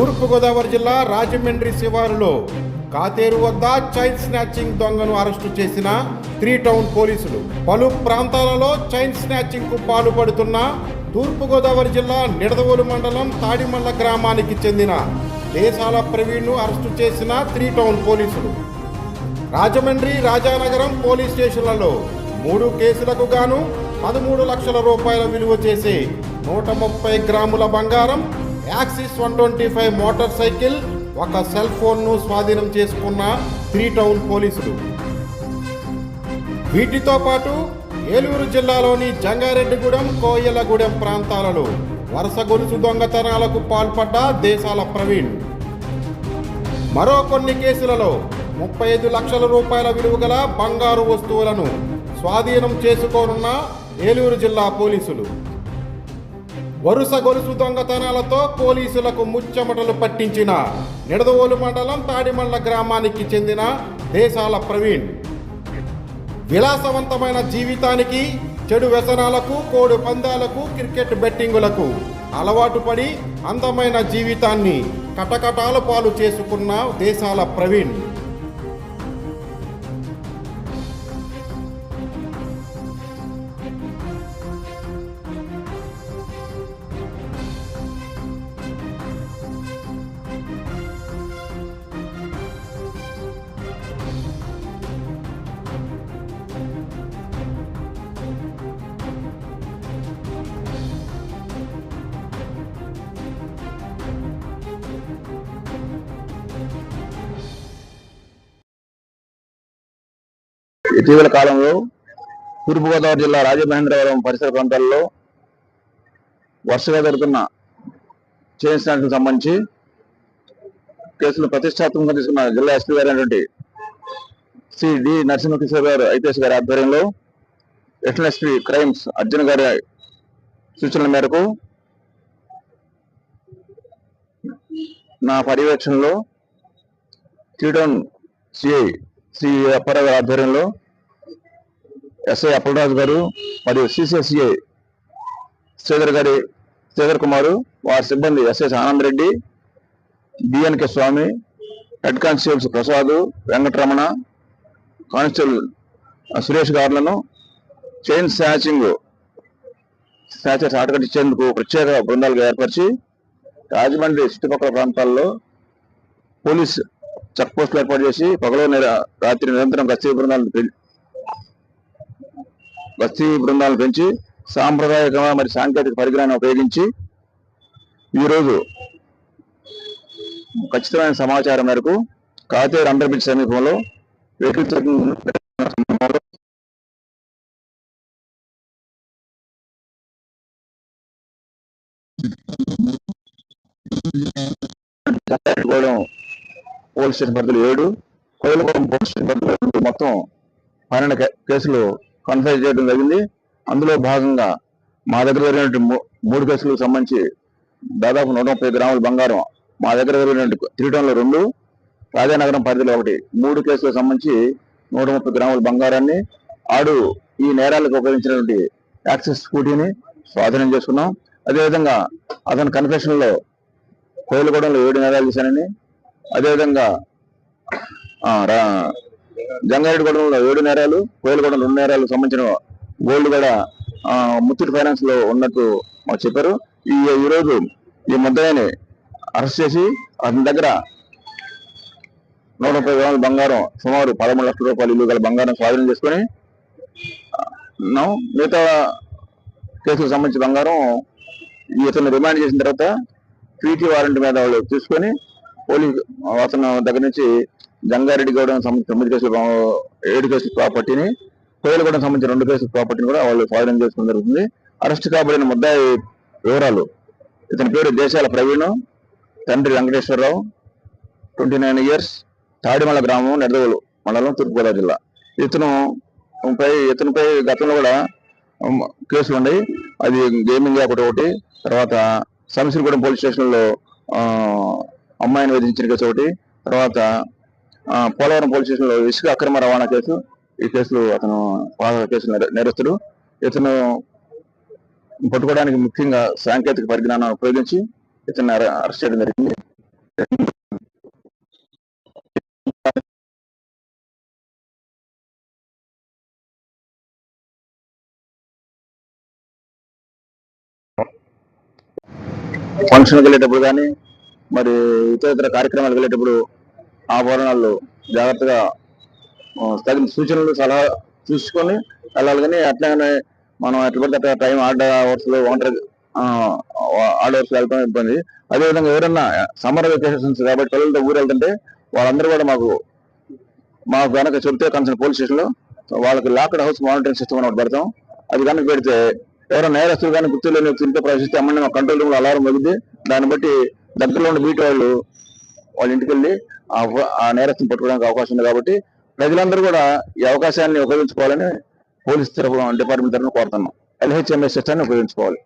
తూర్పుగోదావరి జిల్లా రాజమండ్రి శివారులో కాతేరు వద్ద చైన్ స్నాచింగ్ దొంగను అరెస్టు చేసిన త్రీ టౌన్ పోలీసులు. పలు ప్రాంతాలలో చైన్ స్నాచింగ్కు పాల్పడుతున్న తూర్పుగోదావరి జిల్లా నిడదవోలు మండలం తాడిమల్ల గ్రామానికి చెందిన దేశాల ప్రవీణ్ను అరెస్టు చేసిన త్రీ టౌన్ పోలీసులు. రాజమండ్రి రాజానగరం పోలీస్ స్టేషన్లలో మూడు కేసులకు గాను పదమూడు లక్షల రూపాయల విలువ చేసే నూట ముప్పై గ్రాముల బంగారం axis one twenty five motorcycle ఒక సెల్ ఫోన్ను స్వాధీనం చేసుకున్న త్రీ టౌన్ పోలీసులు. వీటితో పాటు ఏలూరు జిల్లాలోని జంగారెడ్డిగూడెం కోయలగూడెం ప్రాంతాలలో వరుస గొలుసు దొంగతనాలకు పాల్పడ్డ దేశాల ప్రవీణ్. మరో కొన్ని కేసులలో ముప్పై ఐదు లక్షల రూపాయల విలువ గల బంగారు వస్తువులను స్వాధీనం చేసుకోనున్న ఏలూరు జిల్లా పోలీసులు. వరుస గొలుసు దొంగతనాలతో పోలీసులకు ముచ్చమటలు పట్టించిన నిడదవోలు మండలం తాడిమండ్ల గ్రామానికి చెందిన దేశాల ప్రవీణ్. విలాసవంతమైన జీవితానికి చెడు వ్యసనాలకు కోడి పందాలకు క్రికెట్ బెట్టింగులకు అలవాటు పడి అందమైన జీవితాన్ని కటకటాల పాలు చేసుకున్న దేశాల ప్రవీణ్. ఇటీవల కాలంలో తూర్పుగోదావరి జిల్లా రాజమహేంద్రవరం పరిసర ప్రాంతాల్లో వరుసగా జరుగుతున్న చైన్ స్నాచింగ్ సంబంధించి కేసులు ప్రతిష్టాత్మకంగా తీసుకున్న జిల్లా ఎస్పీ గారు అయినటువంటి శ్రీ డి నరసింహకిషోర్ గారు ఐపీఎస్ గారి ఆధ్వర్యంలో ఎస్ఎల్ ఎస్పీ క్రైమ్స్ అర్జున్ గారి సూచనల మేరకు నా పర్యవేక్షణలో త్రీటౌన్ సిఐ శ్రీ అప్పారావు గారి ఆధ్వర్యంలో ఎస్ఐ అప్పలరాజు గారు మరియు సిసిఎస్ఏ శ్రీధర్ గారి శ్రీధర్ కుమారు వారి సిబ్బంది SS Anand Reddy BNK Swamy head constables Prasad Venkataramana constable Suresh గారులను chain snatching snatchers ఆటకట్టించేందుకు ప్రత్యేక బృందాలుగా ఏర్పరిచి రాజమండ్రి చుట్టుపక్కల ప్రాంతాల్లో పోలీస్ చెక్ పోస్టులు ఏర్పాటు చేసి పగలు రాత్రి నిరంతరం గస్తీ బృందాలను పెం- బృందాలు బృందాలను పెంచి సాంప్రదాయకంగా మరి సాంకేతిక పరిజ్ఞానం ఉపయోగించి ఈరోజు ఖచ్చితమైన సమాచారం మేరకు కాతేరు అండర్ సమీపంలో వెహికల్ పోలీస్ స్టేషన్ పరిధిలో ఏడు కోయలగూడెం పోలీస్ స్టేషన్ పరిధిలో మొత్తం పన్నెండు కేసులు కన్ఫైజ్ చేయడం జరిగింది. అందులో భాగంగా మా దగ్గర జరిగినటువంటి మూ- మూడు కేసులకు సంబంధించి దాదాపు నూట ముప్పై గ్రాముల బంగారం మా దగ్గర జరిగినటువంటి త్రీటౌన్లో రెండు రాజానగరం పరిధిలో ఒకటి. మూడు కేసులకు సంబంధించి నూట ముప్పై గ్రాముల బంగారాన్ని ఆడు ఈ నేరాలకు ఉపయోగించినటువంటి యాక్సెస్ స్కూటీని స్వాధీనం చేసుకున్నాం. అదేవిధంగా అతని కన్ఫెషన్లో కోయిలగూడెంలో ఏడు నేరాలు చేశానని అదేవిధంగా రా- జంగారెడ్డిగూడెంలో ఏడు నేరాలు కోయలగూడెంలో రెండు నేరాలు సంబంధించిన గోల్డ్ కూడా ఆ, ముత్తూట్ ఫైనాన్స్లో ఉన్నట్టు మాకు చెప్పారు. ఈ ఈ రోజు ఈ ముద్దగాని అరెస్ట్ చేసి అతని దగ్గర నూట ముప్పై గ్రాముల బంగారం సుమారు పదమూడు లక్షల రూపాయలు ఇల్లు గల బంగారం స్వాధీనం చేసుకొని మిగతా కేసులకు సంబంధించిన బంగారం ఇతను రిమాండ్ చేసిన తర్వాత పీటీ వారెంట్ మీద వాళ్ళు తీసుకొని పోలీస్ అతను దగ్గర నుంచి జంగారెడ్డి గౌడెం సంబంధించి తొమ్మిది కేసులు ఏడు కేసుల ప్రాపర్టీని కోయలగూడెం సంబంధించిన రెండు కేసుల ప్రాపర్టీని కూడా వాళ్ళు స్వాధీనం చేసుకోవడం జరుగుతుంది. అరెస్ట్ కాబడిన ముద్దాయి వివరాలు. ఇతని పేరు దేశాల ప్రవీణ్ తండ్రి Venkateswararao twenty nine years Tadimala గ్రామం నెడదవులు మండలం తూర్పుగోదావరి జిల్లా. ఇతను పై ఇతనిపై గతంలో కూడా కేసులు ఉన్నాయి. అది గేమింగ్ ఒకటి ఒకటి తర్వాత సమసిరిగూడెం పోలీస్ స్టేషన్లో అమ్మాయిని వేధించిన కేసు ఒకటి తర్వాత పోలవరం పోలీస్ స్టేషన్లో ఇసుక అక్రమ రవాణా కేసు. ఈ కేసులు అతను పాత కేసులు నేరస్తుడు. ఇతను పట్టుకోవడానికి ముఖ్యంగా సాంకేతిక పరిజ్ఞానం ఉపయోగించి ఇతను అరెస్ట్ చేయడం జరిగింది. ఫంక్షన్కి వెళ్ళేటప్పుడు కానీ మరి ఇతర ఇతర కార్యక్రమాలకు వెళ్ళేటప్పుడు ఆభరణాలు జాగ్రత్తగా తగిన సూచనలు సలహా చూసుకొని వెళ్ళాలి. కానీ అట్లానే మనం ఎట్లా పడితే అట్లా టైం ఆడ అవర్స్లో ఒంటరి ఆడ అవర్స్లో వెళ్ళడం ఇబ్బంది. అదేవిధంగా ఎవరన్నా సమ్మర్ వెకేషన్స్ కాబట్టి పిల్లలతో ఊరు వెళ్తుంటే వాళ్ళందరూ కూడా మాకు మాకు కనుక చెబితే కన్సర్న్ పోలీస్ స్టేషన్లో వాళ్ళకి లాక్డ్ హౌస్ మానిటరింగ్ సిస్టమ్ అని ఒకటి పెడతాం. అది కనుక పెడితే ఎవరైనా నేరస్తులు కానీ గుర్తు లేని ప్రవేశిస్తే అమ్మని మా కంట్రోల్ రూమ్లో అలారం వదిలింది దాన్ని బట్టి దగ్గరలో ఉన్న బీట్ వాళ్ళు వాళ్ళ ఇంటికి వెళ్ళి ఆ ఆ నేరస్తుని పట్టుకోవడానికి అవకాశం ఉంది కాబట్టి ప్రజలందరూ కూడా ఈ అవకాశాన్ని ఉపయోగించుకోవాలని పోలీస్ తరఫున డిపార్ట్మెంట్ తరఫున కోరుతున్నాం. ఎల్హెచ్ఎంఎస్ సిస్టాన్ని ఉపయోగించుకోవాలి.